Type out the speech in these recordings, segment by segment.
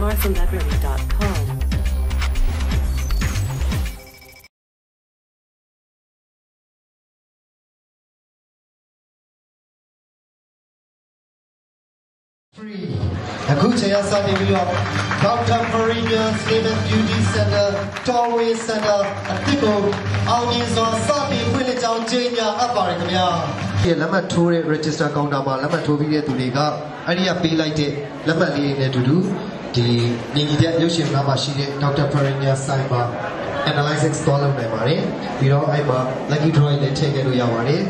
marthabeverly.com. free အခုချိန်ကစတင်ပြီးတော့ Dr. Farina Slim Beauty Center Tollway Center အသစ်ကိုအောင်မြင်စွာစတင်ဖွင့်လှစ်ကြောင်းကြေညာအပ်ပါတယ်ခင်ဗျာဒီလက်မှတ်ထိုးတဲ့ register counter မှာလက်မှတ်ထိုးပြီးတဲ့သူတွေကအဲ့ဒီကပေးလိုက်တဲ့လက်မှတ်လေးတွေနဲ့အတူတူ ဒီညီညီတဲ့ရုပ်ရှင်နားမှာရှိတဲ့ Dr. Farina ဆိုင်မှာ analysis သွားလုပ်နိုင်ပါတယ်ပြီးတော့အဲ့မှာ lucky drawing လည်းထည့်ခဲ့လို့ရပါတယ်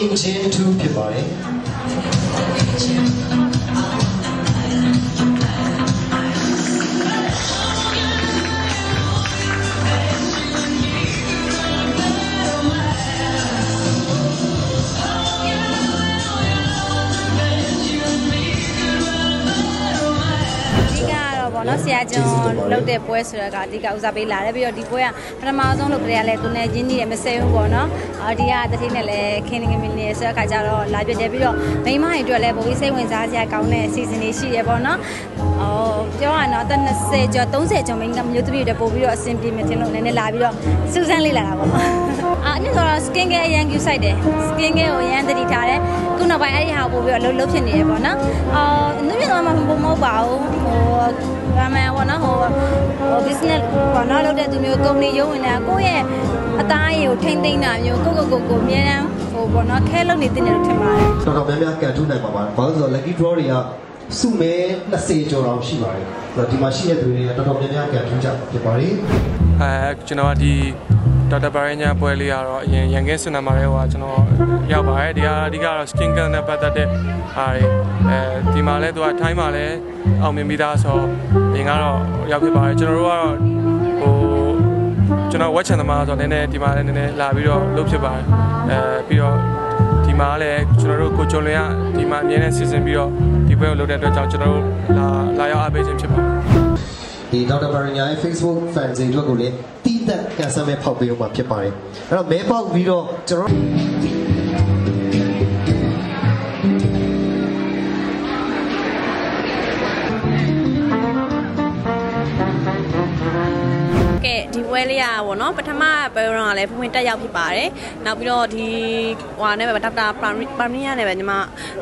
engine 2ဖြစ်ပါတယ် နော်ဆရာကျွန်လုတ်တဲ့ပွဲဆိုတော့ကအဓိကဦးစားပေးလာတယ်ပြီးတော့ဒီပွဲကပထမဆုံးလုပ်ကြရလဲကိုနေချင်းကြီးရမစဲဘူးဗောနော်အော်ဒီကတတိနဲ့လည်းခင်းနေမင်းနေဆိုတော့ခါကြတော့လာပြတယ်ပြီးတော့မိမတွေအတွက်လည်းပုံပြီးစိတ်ဝင်စားစရာကောင်းတဲ့စီစဉ်လေးရှိရဗောနော်အော်ပြောရတော့အသက်20ကျော်30ကျော်မိန်းကမျိုးသမီးတွေပို့ပြီးတော့အဆင်ပြေမယ်ထင်လို့နည်းနည်းလာပြီးတော့စူးစမ်းလေးလာတာဗောအာအမြင်ဆိုတော့ skin care အရန် Q site တယ် skin care ကိုအရန်တတိထားတယ်ခုနောက်ပိုင်းအဲ့ဒီဟာကိုပို့ပြီးတော့လှုပ်လှုပ်ဖြစ်နေရဗောနော်အော်အနုပြတော့မှမဟုတ်မဟုတ်ပါဘူးဟို ဘာမှဘောနော်ဟိုဟို business ဘောနော်လုပ်တဲ့သူမျိုးကုမ္ပဏီရုံးဝင်တာကိုယ့်ရဲ့အသားအရည်ကိုထိမ့်သိမ့်တာမျိုးကိုကိုကိုကိုအများအားဟိုဘောနော်ခဲလုပ်နေတင်တယ်လို့ထင်ပါတယ်တော်တော်များများကန်ထူးနိုင်ပါပါဘာလို့လဲဆိုတော့ lucky draw တွေကစုမဲ20ကျော်တောင်ရှိပါတယ်ဆိုတော့ဒီမှာရှိတဲ့သူတွေကတော်တော်များများကန်ထူးကြဖြစ်ပါတယ်အဲကျွန်တော်ကဒီ ဒေါက်တာဘာရညာပွဲလေးကတော့အရင်ရန်ကင်းစင်နာမှာလေးဟိုကကျွန်တော်ရောက်ပါတယ်ဒီဟာအဓိကတော့ skin care နဲ့ပတ်သက်တဲ့ဟာတွေအဲဒီမှာလဲသူကထိုင်းမှာလဲအောင်မြင်ပြီးသားဆိုတော့အရင်ကတော့ရောက်ဖြစ်ပါတယ်ကျွန်တော်တို့ကတော့ဟိုကျွန်တော်ဝက်ချန်သမားဆိုတော့နည်းနည်းဒီမှာလည်းနည်းနည်းလာပြီးတော့လုပ်ဖြစ်ပါတယ်အဲပြီးတော့ဒီမှာလည်းကျွန်တော်တို့ကိုချုံလင်ကဒီမှာအမြဲတမ်းစီစဉ်ပြီးတော့ဒီပွဲကိုလုပ်တဲ့အတွက်ကြောင့်ကျွန်တော်တို့လာလာရောက်အားပေးခြင်းဖြစ်ပါတယ်ဒီဒေါက်တာဘာရညာရဲ့ Facebook fan page အတွက်ကိုလည်းတီး သက်ကန်ဆယ်မဲ့ဖောက်ပေးအောင်မှာဖြစ်ပါတယ်အဲ့တော့မဲပေါက်ပြီးတော့ကျွန်တော်ကဲဒီပွဲလေးอ่ะဗောနော်ပထမပွဲတော့ကလည်းဖွင့်ဖွင့်တက်ရောက်ဖြစ်ပါတယ်နောက်ပြီးတော့ဒီဟွာနဲ့ပဲဒေါက်တာပါမီယာနဲ့ပဲညီမ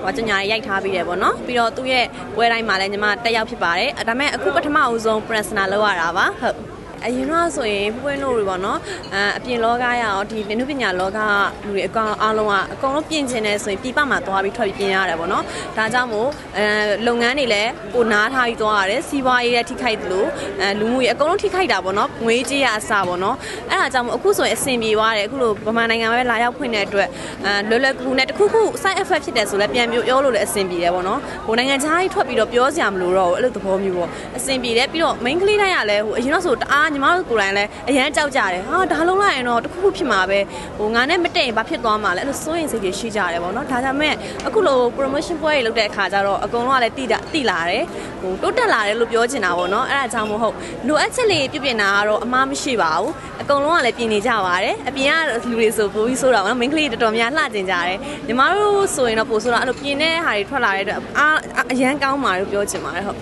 ဟွာကျညာရိုက်ထားပြီးတယ်ဗောနော်ပြီးတော့သူ့ရဲ့ပွဲတိုင်းမှာလည်းညီမတက်ရောက်ဖြစ်ပါတယ်ဒါပေမဲ့အခုပထမအဦးဆုံး presenter လောက်ရတာပါဟုတ် အရင်တော့ဆိုရင်ဖွင့်လို့တွေပေါ့နော်အဲအပြင်လောကရအောင်ဒီနုပညာလောကလူတွေအကောင်အားလုံးကအကုန်လုံးပြင်ကျင်နေဆိုရင်ပြပမှာသွားပြီးထွက်ပြီးပြင်ရတယ်ပေါ့နော်ဒါကြောင့်မို့အဲလုပ်ငန်းတွေလည်းကိုနားထားပြီးသွားရတယ်စီးပွားရေးလည်းထိခိုက်တယ်လို့အဲလူမှုရေးအကုန်လုံးထိခိုက်တာပေါ့နော်ငွေကြေးရအစားပေါ့နော်အဲ့ဒါကြောင့်မို့အခုဆိုရင်အဆင်ပြေသွားတယ်အခုလိုဗမာနိုင်ငံမှာပဲလာရောက်ဖွင့်တဲ့အတွက်အဲလွယ်လွယ်ကူကူနဲ့တခုခု side effect ဖြစ်တယ်ဆိုလည်းပြန်ပြောပြောလို့လည်းအဆင်ပြေတယ်ပေါ့နော်ဟိုနိုင်ငံခြားကြီးထွက်ပြီးတော့ပြောစရာမလိုတော့ဘူးအဲ့လိုသဘောမျိုးပေါ့အဆင်ပြေတယ်ပြီးတော့ main ကလေးတိုင်းကလည်းဟိုအရင်တော့ဆိုတအားညီမတို့ကိုယ်တိုင်လည်းအရန်ကြောက်ကြတယ်ဟာဒါလုံးလိုက်ရင်တော့တခုခုဖြစ်မှာပဲဟိုငါနဲ့မတည့်ရင်ဘာဖြစ်သွားမှာလဲအဲ့လိုစိုးရင်စိတ်ကြီးရှိကြတယ်ပေါ့နော်ဒါကြောင့်မဲ့အခုလို promotion ပွဲတွေလုပ်တဲ့အခါကျတော့အကုန်လုံးကလည်းတိတာတိလာတယ်ဟိုတိုးတက်လာတယ်လို့ပြောချင်တာပေါ့နော်အဲ့ဒါကြောင့်မဟုတ်လိုအပ်ချက်လေးပြပြင်တာကတော့အမှားမရှိပါဘူးအကုန်လုံးကလည်းပြင်နေကြပါတယ်အပြင်ကလူတွေဆိုပိုပြီးဆိုတော့နော် main ကလေးတော်တော်များလှကျင်ကြတယ်ညီမတို့ဆိုရင်တော့ပိုဆိုတော့အဲ့လိုပြင်တဲ့ဟာတွေထွက်လာတဲ့အတွက်အားအရန်ကောင်းပါလို့ပြောချင်ပါတယ်ဟုတ်